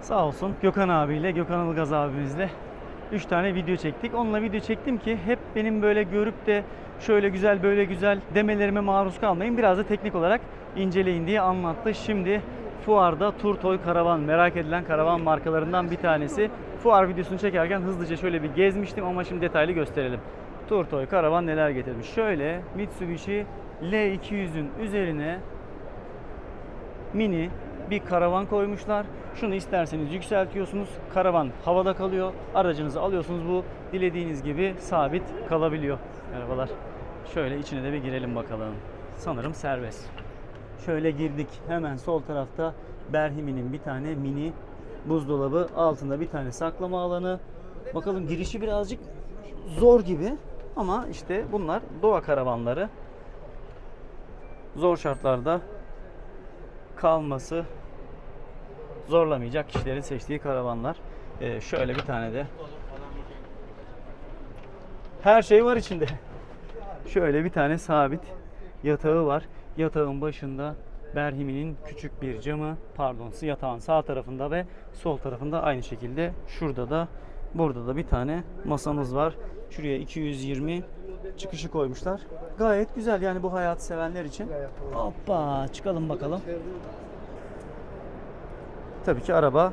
Sağ olsun Gökhan abiyle, Gökhan Ilgaz abimizle 3 tane video çektik. Onunla video çektim ki hep benim böyle görüp de şöyle güzel böyle güzel demelerime maruz kalmayın. Biraz da teknik olarak inceleyin diye anlattı. Şimdi fuarda Turtoy Karavan merak edilen karavan markalarından bir tanesi. Fuar videosunu çekerken hızlıca şöyle bir gezmiştim ama şimdi detaylı gösterelim. Turtoy Karavan neler getirmiş? Şöyle Mitsubishi L200'ün üzerine mini bir karavan koymuşlar. Şunu isterseniz yükseltiyorsunuz. Karavan havada kalıyor. Aracınızı alıyorsunuz. Bu dilediğiniz gibi sabit kalabiliyor. Merhabalar. Şöyle içine de bir girelim bakalım. Sanırım serbest. Şöyle girdik. Hemen sol tarafta Berhimi'nin bir tane mini buzdolabı. Altında bir tane saklama alanı. Bakalım girişi birazcık zor gibi. Ama işte bunlar doğa karavanları. Zor şartlarda kalması zorlamayacak kişilerin seçtiği karavanlar. Ee, şöyle bir tane de her şey var içinde. Şöyle bir tane sabit yatağı var. Yatağın başında Berhimi'nin küçük bir camı, pardon yatağın sağ tarafında ve sol tarafında aynı şekilde şurada da burada da bir tane masamız var. Şuraya 220 çıkışı koymuşlar. Gayet güzel yani bu hayatı sevenler için. Hoppa çıkalım bakalım. Tabii ki araba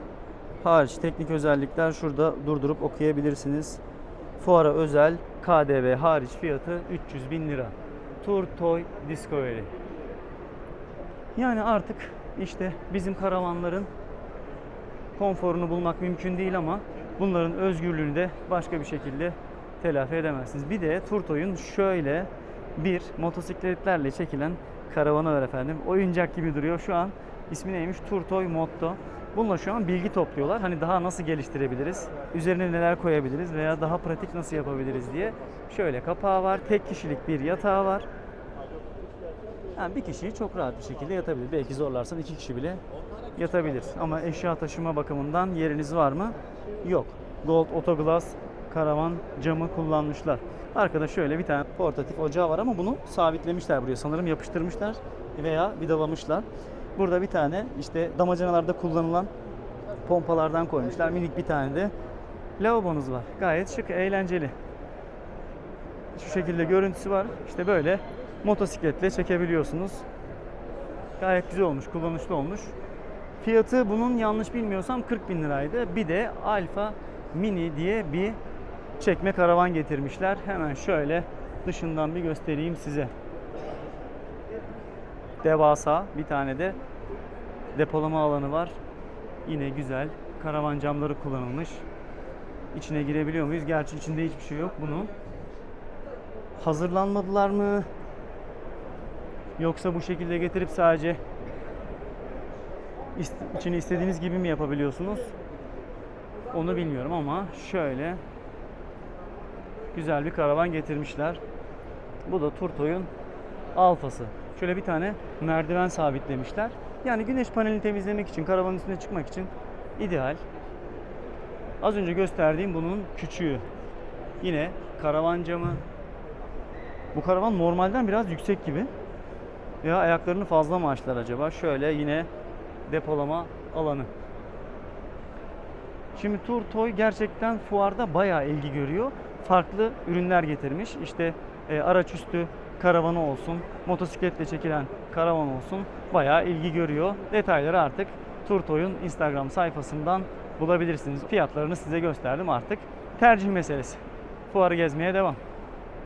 hariç teknik özellikler şurada durdurup okuyabilirsiniz. Fuara özel KDV hariç fiyatı 300 bin lira. Tour Toy Discovery. Yani artık işte bizim karavanların konforunu bulmak mümkün değil ama bunların özgürlüğünü de başka bir şekilde telafi edemezsiniz. Bir de Turtoy'un şöyle bir motosikletlerle çekilen karavanı var efendim. Oyuncak gibi duruyor. Şu an ismi neymiş? Turtoy Motto. Bununla şu an bilgi topluyorlar. Hani daha nasıl geliştirebiliriz? Üzerine neler koyabiliriz veya daha pratik nasıl yapabiliriz diye. Şöyle kapağı var. Tek kişilik bir yatağı var. Yani bir kişiyi çok rahat bir şekilde yatabilir. Belki zorlarsan iki kişi bile yatabilir. Ama eşya taşıma bakımından yeriniz var mı? Yok. Gold Autoglass karavan camı kullanmışlar. Arkada şöyle bir tane portatif ocağı var ama bunu sabitlemişler buraya. Sanırım yapıştırmışlar veya vidalamışlar. Burada bir tane işte damacanalarda kullanılan pompalardan koymuşlar. Minik bir tane de lavabonuz var. Gayet şık, eğlenceli. Şu şekilde görüntüsü var. İşte böyle motosikletle çekebiliyorsunuz. Gayet güzel olmuş, kullanışlı olmuş. Fiyatı bunun yanlış bilmiyorsam 40 bin liraydı. Bir de Alfa Mini diye bir çekme karavan getirmişler. Hemen şöyle dışından bir göstereyim size. Devasa bir tane de depolama alanı var. Yine güzel. Karavan camları kullanılmış. İçine girebiliyor muyuz? Gerçi içinde hiçbir şey yok bunun. Hazırlanmadılar mı? Yoksa bu şekilde getirip sadece içini istediğiniz gibi mi yapabiliyorsunuz? Onu bilmiyorum ama şöyle güzel bir karavan getirmişler. Bu da Turtoy'un alfası. Şöyle bir tane merdiven sabitlemişler. Yani güneş panelini temizlemek için, karavanın üstüne çıkmak için ideal. Az önce gösterdiğim bunun küçüğü. Yine karavan camı. Bu karavan normalden biraz yüksek gibi. Ya ayaklarını fazla mı açtılar acaba? Şöyle yine depolama alanı. Şimdi Tur Toy gerçekten fuarda bayağı ilgi görüyor. Farklı ürünler getirmiş. İşte e, araç üstü karavanı olsun, motosikletle çekilen karavan olsun bayağı ilgi görüyor. Detayları artık Tur Toy'un Instagram sayfasından bulabilirsiniz. Fiyatlarını size gösterdim artık. Tercih meselesi. Fuarı gezmeye devam.